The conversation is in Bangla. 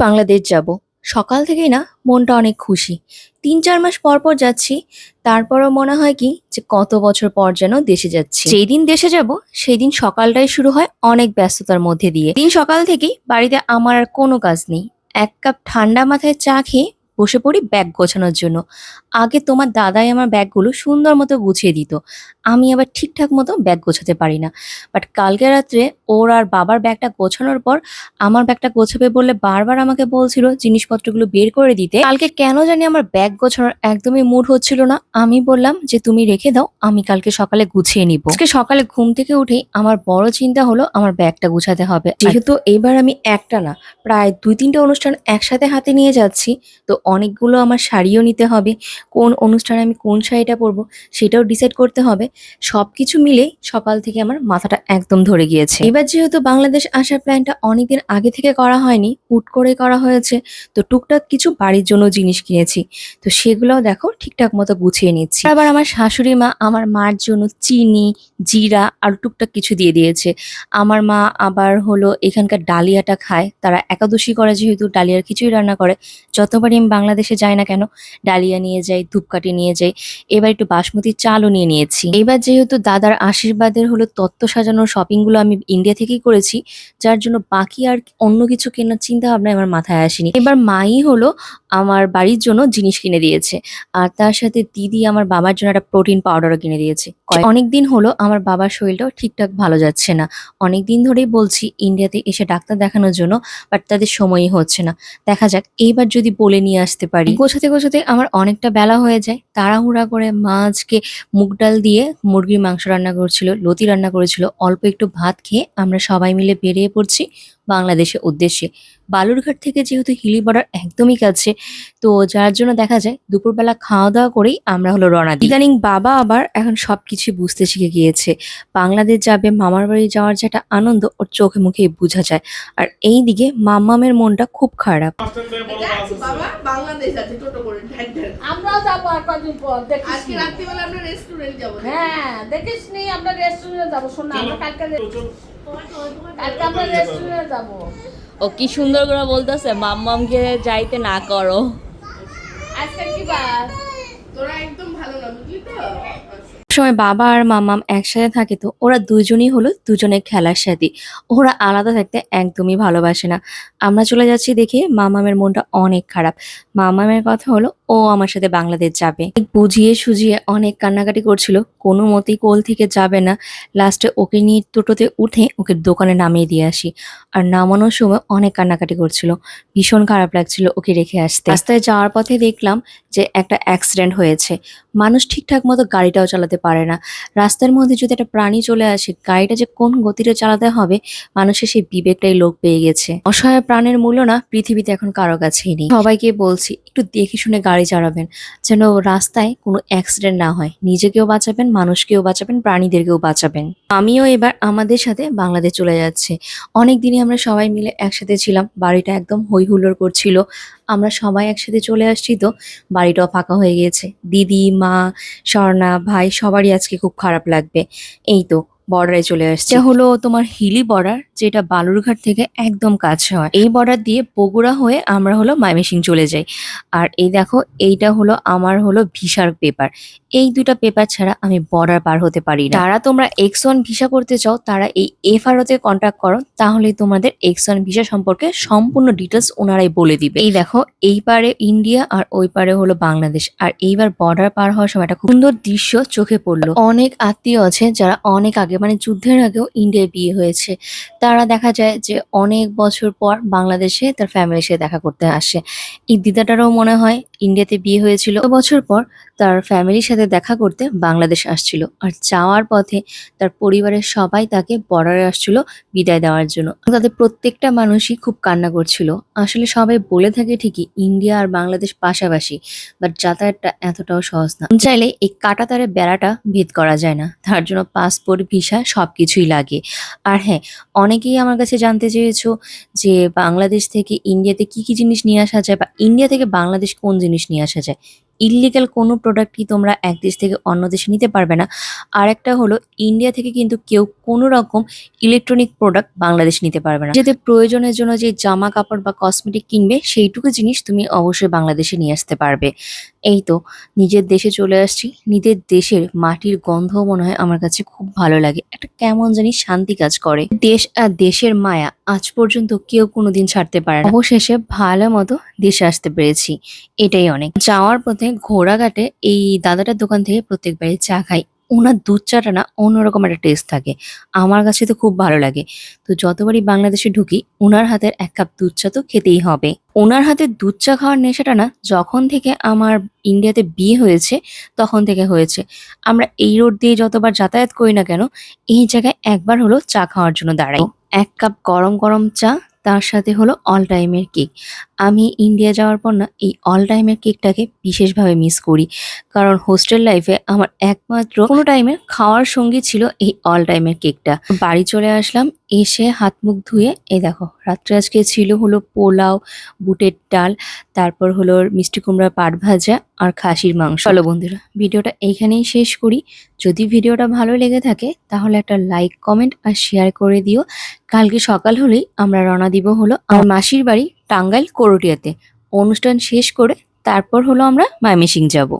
বাংলাদেশ যাব। সকাল থেকেই না মনটা অনেক খুশি। তিন চার মাস পর পর যাচ্ছি। তারপরও মনে হয় কি যে কত বছর পর যেন দেশে যাচ্ছি। যেই দিন দেশে যাব সেই দিন সকালটাই শুরু হয় অনেক ব্যস্ততার মধ্যে দিয়ে। দিন সকাল থেকেই বাড়িতে আমার আর কোনো কাজ নেই। এক কাপ ঠান্ডা মাথায় চা খেয়ে বসে পড়ি ব্যাগ গোছানোর জন্য। আগে তোমার দাদাই আমার ব্যাগগুলো সুন্দর মতো গুছিয়ে দিত। আমি আবার ঠিকঠাক মতো ব্যাগ গোছাতে পারি না। বাট কালকে রাত্রে ওর আর বাবার ব্যাগটা গোছানোর পর আমার ব্যাগটা গোছাবে বললে বারবার আমাকে বলছিল জিনিসপত্রগুলো বের করে দিতে। কালকে কেন জানি আমার ব্যাগ গোছানোর একদমই মুড হচ্ছিল না। আমি বললাম যে, তুমি রেখে দাও, আমি কালকে সকালে গুছিয়ে নিব। আজকে সকালে ঘুম থেকে উঠেই আমার বড় চিন্তা হলো আমার ব্যাগটা গুছাতে হবে। যেহেতু এবার আমি একটা না, প্রায় দুই তিনটে অনুষ্ঠান একসাথে হাতে নিয়ে যাচ্ছি, তো অনেকগুলো আমার শাড়িও নিতে হবে, কোন অনুষ্ঠানে আমি কোন শাড়িটা পরবো সেটাও ডিসাইড করতে হবে সব কিছু মিলে সকাল থেকে আমার মাথাটা একদম ধরে গিয়েছে। এবার যেহেতু বাংলাদেশ আসার প্ল্যানটা অনেকদিন আগে থেকে করা হয়নি, হুট করে করা হয়েছে, তো টুকটাক কিছু বাড়ির জন্য জিনিস কিনেছি, তো সেগুলোও দেখো ঠিকঠাক মতো গুছিয়ে নিচ্ছি। আবার আমার শাশুড়ি মা আমার মার জন্য চিনি, জিরা আর টুকটাক কিছু দিয়ে দিয়েছে। আমার মা আবার হলো এখানকার ডালিয়াটা খায়, তারা একাদশী করে যেহেতু ডালিয়ার কিছুই রান্না করে, যতবারই আমি বাংলাদেশে যাই না কেন, ডালিয়া নিয়ে যাই, ধূপকাঠি নিয়ে যাই, এবার একটু বাসমতি চালও নিয়ে নিয়েছি। এবার যেহেতু দাদার আশীর্বাদের হলো তত্ত্ব সাজানোর শপিংগুলো আমি ইন্ডিয়া থেকেই করেছি, যার জন্য বাকি আর অন্য কিছু কেনার চিন্তা ভাবনা আমার মাথায় আসেনি। এবার মাই হলো আমার বাড়ির জন্য জিনিস কিনে দিয়েছে, আর তার সাথে দিদি আমার বাবার জন্য একটা প্রোটিন পাউডারও কিনে দিয়েছে। অনেক দিন হলো আমার বাবার শরীরটাও ঠিকঠাক ভালো যাচ্ছে না। অনেক দিন ধরেই বলছি ইন্ডিয়াতে এসে ডাক্তার দেখানোর জন্য বাট তাদের সময়ই হচ্ছে না। দেখা যাক, এইবার যদি বলে নিয়ে আসতে পারি। গোছাতে গোছাতে আমার অনেকটা বেলা হয়ে যায়। তাড়াহুড়া করে মাছকে মুগ ডাল দিয়ে মুরগির মাংস রান্না করছিল, লতি রান্না করেছিল। অল্প একটু ভাত খেয়ে আমরা সবাই মিলে বেরিয়ে পড়ছি। বাংলাদেশের উদ্দেশ্যে। বালুরঘাট থেকে যেহেতু হিলি বর্ডার একদমই কাছে তো যার জন্য দেখা যায় দুপুরবেলা খাওয়া দাওয়া করেই আমরা হলো রওনা দিই। ইদানিং বাবা আবার এখন সব কিছু বুঝতে শিখে গিয়েছে। বাংলাদেশ যাবে মামার বাড়ি যাওয়ার যে একটা আনন্দ ওর চোখে মুখে বোঝা যায়। আর এই দিকে মাম্মামের মনটা খুব খারাপ। আমরাও যাব আর কদিন পর আজকে রাত্রিবেলা আমরা রেস্টুরেন্ট যাব হ্যাঁ দেখিস নি আমরা রেস্টুরেন্টে যাব। শোন না আমরা কালকে ও কি সুন্দর করে বলতেছে মাম্মামকে যাইতে না করো। আজকে কি বা তোরা একদম ভালো না বুঝলি তো? আচ্ছা। সময় বাবা আর মামাম একসাথে থাকে তো ওরা দুজনই হলো দুজনের খেলার সাথী। ওরা আলাদা থাকতে একদমই ভালোবাসে না। আমরা চলে যাচ্ছি দেখে মামামের মনটা অনেক খারাপ। মামামের কথা হলো, ও আমার সাথে বাংলাদেশ যাবে। বুঝিয়ে সুজিয়ে অনেক কান্নাকাটি করছিল। কোনো মতেই কোল থেকে যাবে না। লাস্টে ওকে নিয়ে টোটোতে উঠে ওকে দোকানে নামিয়ে দিয়ে আসি। আর নামানোর সময় অনেক কান্নাকাটি করছিল। ভীষণ খারাপ লাগছিল ওকে রেখে আসতে। রাস্তায় যাওয়ার পথে দেখলাম যে একটা অ্যাক্সিডেন্ট হয়েছে। মানুষ ঠিকঠাক মতো গাড়িটাও চালাতে পারে না। রাস্তার মধ্যে যদি একটা প্রাণী চলে আসে, গাড়িটা যে কোন গতিতে চালাতে হবে, মানুষের সেই বিবেকটাই লোক পেয়ে গেছে। অসহায় প্রাণের মূল্য না পৃথিবীতে এখন কারও কাছেই নেই। সবাইকে বলছি, একটু দেখে শুনে গাড়ি চালাবেন, যেন রাস্তায় কোনো অ্যাক্সিডেন্ট না হয়। নিজেকেও বাঁচাবেন, মানুষকেও বাঁচাবেন, প্রাণীদেরকেও বাঁচাবেন। আমিও এবার আমাদের সাথে বাংলাদেশ চলে যাচ্ছে। অনেক দিনই আমরা সবাই মিলে একসাথে ছিলাম, বাড়িটা একদম হই হুল্লোড় করছিল। আমরা সবাই একসাথে চলে আসছি তো, বাড়িটাও ফাঁকা হয়ে গিয়েছে। দিদি, মা, স্বর্ণা, ভাই, সবারই আজকে খুব খারাপ লাগবে। এই তো বর্ডারে চলে আসছে। হলো তোমার হিলি বর্ডার, যেটা বালুরঘাট থেকে একদম কাছে হয়। এই বর্ডার দিয়ে বগুড়া হয়ে আমরা হলো ময়মনসিং চলে যাই। আর এই দেখো, এইটা হলো আমার হলো ভিসার পেপার। এই দুটো পেপার ছাড়া আমি বর্ডার পার হতে পারি না। যারা তোমরা এক্স ওয়ান ভিসা করতে চাও, তারা এই এফআরও তে কন্ট্যাক্ট করো, তাহলেই তোমাদের এক্স ওয়ান ভিসা সম্পর্কে সম্পূর্ণ ডিটেলস ওনারাই বলে দিবে। এই দেখো, এই পারে ইন্ডিয়া আর ওই পারে হলো বাংলাদেশ। আর এইবার বর্ডার পার হওয়ার সময় একটা সুন্দর দৃশ্য চোখে পড়ল। অনেক আত্মীয় আছে যারা অনেক আগে মানে যুদ্ধের আগেও ইন্ডিয়ায় বিয়ে হয়েছে। তারা দেখা যায় যে অনেক বছর পর বাংলাদেশে তার ফ্যামিলির সাথে দেখা করতে আসে। এই দিদাটারও মনে হয় ইন্ডিয়াতে বিয়ে হয়েছিল। বছর পর তার ফ্যামিলির সাথে দেখা করতে বাংলাদেশ আসছিল। আর যাওয়ার পথে তার পরিবারের সবাই তাকে বর্ডারে আসছিল বিদায় দেওয়ার জন্য। তাদের প্রত্যেকটা মানুষই খুব কান্না করছিল। আসলে সবাই বলে থাকে ঠিকই, ইন্ডিয়া আর বাংলাদেশ পাশাপাশি বাট যাতায়াতটা এতটাও সহজ না। চাইলে এই কাটাতারে বেড়াটা ভেদ করা যায় না। তার জন্য পাসপোর্ট ভিসা সবকিছুই লাগে। আর হ্যাঁ অনেকেই আমার কাছে জানতে চেয়েছো যে বাংলাদেশ থেকে ইন্ডিয়াতে কি কি জিনিস নিয়ে আসা যায় বা ইন্ডিয়া থেকে বাংলাদেশ কোন জিনিস নিয়ে আসা যায়। ইললিগাল কোনো প্রোডাক্টই তোমরা এক দেশ থেকে অন্য দেশে নিতে পারবে না। আর একটা হলো ইন্ডিয়া থেকে কিন্তু কেউ কোনো রকম ইলেকট্রনিক প্রোডাক্ট বাংলাদেশ নিতে পারবে না। যাতে প্রয়োজনের জন্য যে জামা কাপড় বা কসমেটিক কিনবে, সেইটুকু জিনিস তুমি অবশ্যই বাংলাদেশে নিয়ে আসতে পারবে। এই তো নিজের দেশে চলে আসছি। নিজের দেশের মাটির গন্ধ মনে হয় আমার কাছে খুব ভালো লাগে। একটা কেমন জানি শান্তি কাজ করে। দেশ আর দেশের মায়া আজ পর্যন্ত কেউ কোনোদিন ছাড়তে পারে না। অবশেষে ভালো মতো দেশে আসতে পেরেছি। এটাই অনেক। যাওয়ার পথে ঘোড়াঘাটে এই দাদাটার দোকান থেকে প্রত্যেকবারই চা খাই। ওনার দুধ চাটা না অন্যরকম একটা টেস্ট থাকে। আমার কাছে তো খুব ভালো লাগে। তো যতবারই বাংলাদেশে ঢুকি, ওনার হাতের এক কাপ দুধ চা তো খেতেই হবে। ওনার হাতের দুধ চা খাওয়ার নেশাটা না যখন থেকে আমার ইন্ডিয়াতে বিয়ে হয়েছে, তখন থেকে হয়েছে। আমরা এই রোড দিয়ে যতবার যাতায়াত করি না কেন, এই জায়গায় একবার হলো চা খাওয়ার জন্য দাঁড়াই। এক কাপ গরম গরম চা, তার সাথে হলো অল টাইমের কেক আমি ইন্ডিয়া যাওয়ার পর না, এই অল টাইমের কেকটাকে বিশেষভাবে মিস করি। কারণ হোস্টেল লাইফে আমার একমাত্র কোনো টাইমে খাওয়ার সঙ্গী ছিল এই অল টাইমের কেকটা বাড়ি চলে আসলাম, এসে হাত মুখ ধুয়ে, এই দেখো, রাত্রে আজকে ছিল হলো পোলাও, বুটের ডাল, তারপর হলো মিষ্টি কুমড়া পাট ভাজা আর খাসির মাংস। চলো বন্ধুরা, ভিডিওটা এইখানেই শেষ করি। যদি ভিডিওটা ভালো লেগে থাকে, তাহলে একটা লাইক কমেন্ট আর শেয়ার করে দিও। কালকে সকাল হলেই আমরা রওনা দিব হলো আমার মাসির বাড়ি টাঙ্গাইল করটিয়াতে। অনুষ্ঠান শেষ করে তারপর হলো আমরা মাইমিসিং যাব।